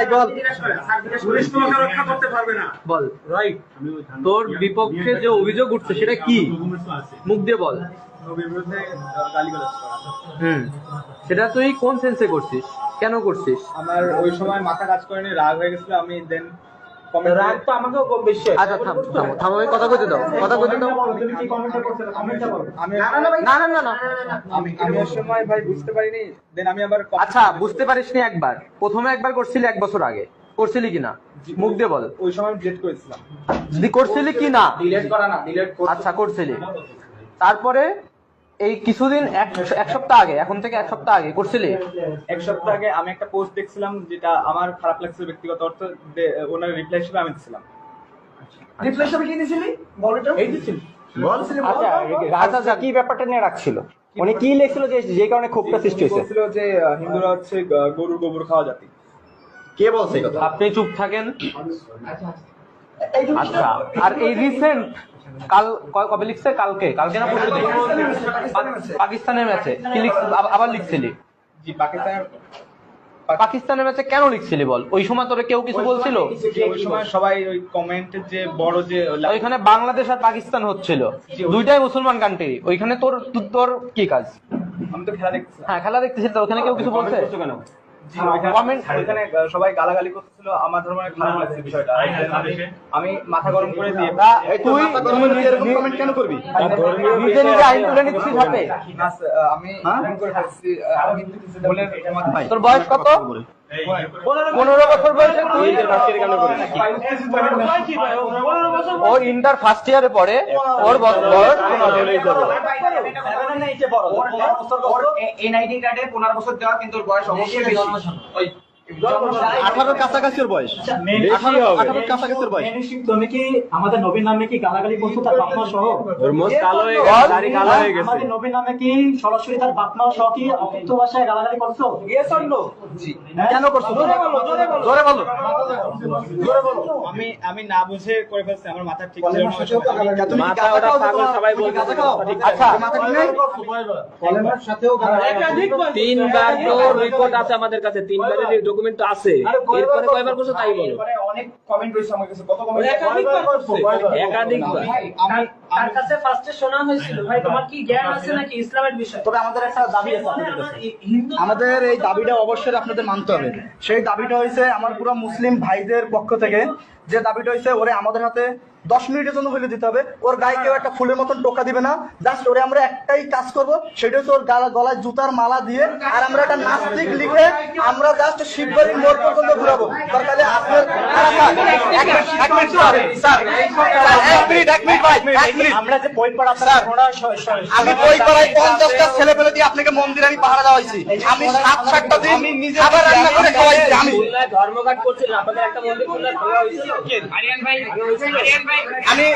এই বল। পুলিশ তোমাকে রক্ষা করতে পারবে না। বল। রাইট। তোর বিপক্ষে যে অভিযোগ উঠছে সেটা কি? মুখ দিয়ে বল। হুম। সেটা তুই কোন সেন্সে করছিস? কেন করছিস? আমার ওই সময় মাথা কাজ করেনি রাগ হয়ে গেছিল আমি দেন রাগ তো আমাকেও কম বেশি আচ্ছা থাম থামো থামো আমি কথা কইতে দাও কথা কইতে দাও তুমি কি কমেন্টটা করছ কমেন্টটা বলো আমি না না না না আমি আমি ওই সময় ভাই বুঝতে পারিনি দেন আমি আবার আচ্ছা বুঝতে পারিসনি একবার প্রথমে একবার করছিলি এক বছর আগে করছিলি কিনা মুখ দিয়ে বল ওই সময় ডেট করেছিলাম যদি করছিলি কি না ডিলিট করা না ডিলিট আচ্ছা করছিলি তারপরে এই কিছুদিন এক সপ্তাহ আগে এখন থেকে এক সপ্তাহ আগে করছিলি? এক সপ্তাহ আগে আমি একটা পোস্ট দেখছিলাম যেটা আমার খারাপ লাগছিল ব্যক্তিগত অর্থ ওনার রিপ্লাই হিসেবে আমি দিছিলাম। রিপ্লাই হিসেবে কি দিছিলি? বল এটা। এই দিছিলি আচ্ছা রাজা কি ব্যাপারটা নিয়ে রাখছিল উনি কি লিখছিল যে যে কারণে ক্ষোভটা সৃষ্টি হয়েছে? বলছিল যে হিন্দুরা হচ্ছে গরুর গোবর খাওয়া জাতি। কে বলছে কথা? আপনি চুপ থাকেন। আচ্ছা আর এই রিসেন্ট কাল কবে লিখছে কালকে কালকে না পরশু দিন? পাকিস্তানের ম্যাচে কি আবার লিখছিলি জি পাকিস্তানের পাকিস্তানের ম্যাচে কেন লিখছিলি বল ওই সময় তোরে কেউ কিছু বলছিল ওই সময় সবাই ওই কমেন্টের যে বড় যে ওইখানে বাংলাদেশ আর পাকিস্তান হচ্ছিল দুইটাই মুসলমান কান্ট্রি ওইখানে তোর তোর কি কাজ আমি তো খেলা দেখছিলাম হ্যাঁ খেলা দেখতেছিস তো ওখানে কেউ কিছু বলছে কেন জি, ওইখানে- comment- ওইখানে আহ, সবাই গালাগালি করতেছিল আমার ধর্ম খারাপ লাগছে বিষয়টা আমি- আমি মাথা গরম করে দিয়ে তুই এরকম কমেন্ট কেন করবি নিজে নিজে আইন তুলে নিচ্ছিস হাতে না, স্যার, আহ, আমি করে ফেলছি আমি বলে তোর বয়স কত পনেরো বছর বয়সে তুই ও ইন্টার ফার্স্ট ইয়ারে পড়ে ওর বয়স। এনআইডি কার্ডে পনেরো বছর দেওয়া কিন্তু বয়স অবশ্যই আঠারোর কাছাকাছি বয়স। আঠারোর কাছাকাছি বয়স। তুমি কি আমাদের নবীর নামে কি গালাগালি করছ তার বাপমা সহ? কালো হয়ে বল, আমাদের নবীর নামে কি সরাসরি তার বাপমা সহ কি অকথ্য ভাষায় গালাগালি করছ? কেন করছ? জোরে বলো, জোরে বলো। জোরে বলো। আমি আমি না বুঝে করে ফেলছি আমার মাথা ঠিক ছিল না? সবাই বলছে আচ্ছা মাথা ঠিক নেই? তিনবার তো রিপোর্ট আছে আমাদের কাছে তিনবারের ডকুমেন্ট তো আছে। এরপরে কয়বার করছ তাই বলো। অনেক কমেন্ট রয়েছে আমার কাছে। কত কমেন্ট একাধিকবার আমি তার কাছে ফার্স্টে শোনা হয়েছিল? ভাই তোমার কি জ্ঞান আছে নাকি ইসলামের বিষয়ে? তবে আমাদের একটা দাবি আছে আমাদের এই দাবিটা অবশ্যই আপনাদের মানতে হবে। সেই দাবিটা হয়েছে আমার পুরো মুসলিম ভাইদের পক্ষ থেকে। যে দাবিটা হয়েছে ওরে আমাদের হাতে দশ মিনিটের জন্য হইলে দিতে হবে। ওর গায়ে কেউ একটা ফুলের মতন টোকা দিবে না। জাস্ট ওরে আমরা একটাই কাজ করব সেটা হচ্ছে ওর গালা গলায় জুতার মালা দিয়ে আর আমরা একটা নাস্তিক লিখে আমরা জাস্ট শিববাড়ির মোড় পর্যন্ত ঘুরাবো। দরকার হলে আপনার। আমরা যে বই পড়া স্যার, আমি বই পড়াই পঞ্চাশটা ছেলে পেলে দিয়ে আপনাকে মন্দিরে আমি পাহারা দেওয়া হয়েছি। আমি সাত সাতটা দিন আবার রান্না করে খাওয়াইছি খুলনায় ধর্মঘাট করছিলেন আপনাদের একটা মন্দির খোলা হয়েছিল আমি